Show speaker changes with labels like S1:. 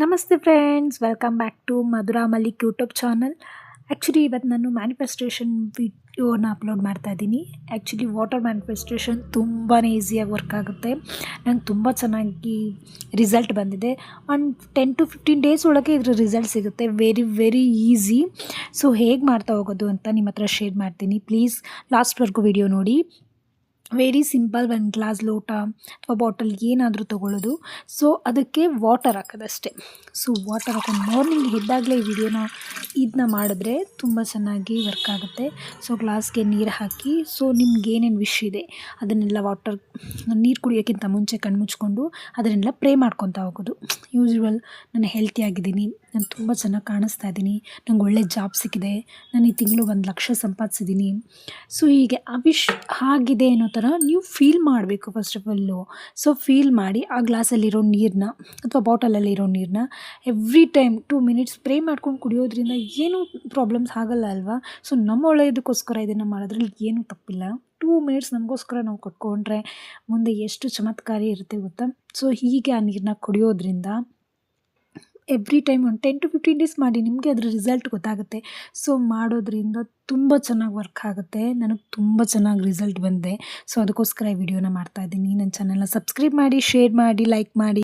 S1: ನಮಸ್ತೆ friends welcome back to Madhura Mallik YouTube channel actually ಇವತ್ತು ನಾನು ಮ್ಯಾನಿಫೆಸ್ಟೇಷನ್ ವಿಡಿಯೋನ ಅಪ್ಲೋಡ್ ಮಾಡ್ತಾ ಇದ್ದೀನಿ. ಆ್ಯಕ್ಚುಲಿ ವಾಟರ್ ಮ್ಯಾನಿಫೆಸ್ಟೇಷನ್ ತುಂಬಾ ಈಸಿಯಾಗಿ ವರ್ಕ್ ಆಗುತ್ತೆ. ನಂಗೆ ತುಂಬ ಚೆನ್ನಾಗಿ ರಿಸಲ್ಟ್ ಬಂದಿದೆ. ಒಂದು ಟೆನ್ ಟು ಫಿಫ್ಟೀನ್ ಡೇಸ್ ಒಳಗೆ ಇದ್ರ ರಿಸಲ್ಟ್ ಸಿಗುತ್ತೆ. ವೆರಿ ವೆರಿ ಈಸಿ ಸೊ ಹೇಗೆ ಮಾಡ್ತಾ ಹೋಗೋದು ಅಂತ ನಿಮ್ಮ ಹತ್ರ ಶೇರ್ ಮಾಡ್ತೀನಿ. ಪ್ಲೀಸ್ ಲಾಸ್ಟ್ವರೆಗೂ ವಿಡಿಯೋ ನೋಡಿ. ವೆರಿ ಸಿಂಪಲ್ ಒಂದು ಗ್ಲಾಸ್ ಲೋಟ ಅಥವಾ ಬಾಟಲ್ ಏನಾದರೂ ತೊಗೊಳ್ಳೋದು. ಸೊ ಅದಕ್ಕೆ ವಾಟರ್ ಹಾಕೋದಷ್ಟೇ. ಸೊ ವಾಟರ್ ಹಾಕೊಂಡು ಮಾರ್ನಿಂಗ್ ಎದ್ದಾಗಲೇ ಈ ವಿಡಿಯೋನ ಇದನ್ನ ಮಾಡಿದ್ರೆ ತುಂಬ ಚೆನ್ನಾಗಿ ವರ್ಕ್ ಆಗುತ್ತೆ. ಸೊ ಗ್ಲಾಸ್ಗೆ ನೀರು ಹಾಕಿ ಸೊ ನಿಮ್ಗೆ ಏನೇನು ವಿಶ್ ಇದೆ, ಅದನ್ನೆಲ್ಲ ವಾಟರ್ ನೀರು ಕುಡಿಯೋಕ್ಕಿಂತ ಮುಂಚೆ ಕಣ್ಮುಚ್ಕೊಂಡು ಅದನ್ನೆಲ್ಲ ಪ್ರೇ ಮಾಡ್ಕೊತಾ ಹೋಗೋದು. ಯೂಶ್ವಲ್ ನಾನು ಹೆಲ್ತಿ ಆಗಿದ್ದೀನಿ. ನಾನು ತುಂಬ ಚೆನ್ನಾಗಿ ಕಾಣಿಸ್ತಾ ಇದ್ದೀನಿ. ನಂಗೆ ಒಳ್ಳೆ ಜಾಬ್ ಸಿಕ್ಕಿದೆ. ನಾನು ಈ ತಿಂಗಳು ಒಂದು ಲಕ್ಷ ಸಂಪಾದಿಸಿದ್ದೀನಿ ಸೊ ಹೀಗೆ ಆ ವಿಶ್ ಆಗಿದೆ ಅನ್ನೋ ಥರ ನೀವು ಫೀಲ್ ಮಾಡಬೇಕು first of all so feel ಮಾಡಿ ಆ ಗ್ಲಾಸಲ್ಲಿರೋ ನೀರನ್ನ ಅಥವಾ ಬಾಟಲಲ್ಲಿರೋ ನೀರನ್ನ every time two minutes spray ಮಾಡ್ಕೊಂಡು ಕುಡಿಯೋದ್ರಿಂದ ಏನೂ ಪ್ರಾಬ್ಲಮ್ಸ್ ಆಗಲ್ಲ ಅಲ್ವಾ? ಸೊ ನಮ್ಮ ಒಳ್ಳೆಯದಕ್ಕೋಸ್ಕರ ಇದನ್ನು ಮಾಡೋದ್ರಲ್ಲಿ ಏನೂ ತಪ್ಪಿಲ್ಲ. ಟೂ ಮಿನಿಟ್ಸ್ ನಮಗೋಸ್ಕರ ನಾವು ಕೊಟ್ಕೊಂಡ್ರೆ ಮುಂದೆ ಎಷ್ಟು ಚಮತ್ಕಾರಿ ಇರುತ್ತೆ ಗೊತ್ತಾ? ಸೊ ಹೀಗೆ ಆ ನೀರನ್ನ ಕುಡಿಯೋದ್ರಿಂದ ಎವ್ರಿ ಟೈಮ್ ಒಂದು ಟೆನ್ ಟು ಫಿಫ್ಟೀನ್ ಡೇಸ್ ಮಾಡಿ ನಿಮಗೆ ಅದರ ರಿಸಲ್ಟ್ ಗೊತ್ತಾಗುತ್ತೆ. ಸೊ ಮಾಡೋದ್ರಿಂದ ತುಂಬ ಚೆನ್ನಾಗಿ ವರ್ಕ್ ಆಗುತ್ತೆ. ನನಗೆ ತುಂಬ ಚೆನ್ನಾಗಿ ರಿಸಲ್ಟ್ ಬಂದಿದೆ. ಸೊ ಅದಕ್ಕೋಸ್ಕರ ಈ ವಿಡಿಯೋನ ಮಾಡ್ತಾಯಿದ್ದೀನಿ ನನ್ನ ಚಾನಲ್ನ ಸಬ್ಸ್ಕ್ರೈಬ್ ಮಾಡಿ ಶೇರ್ ಮಾಡಿ ಲೈಕ್ ಮಾಡಿ.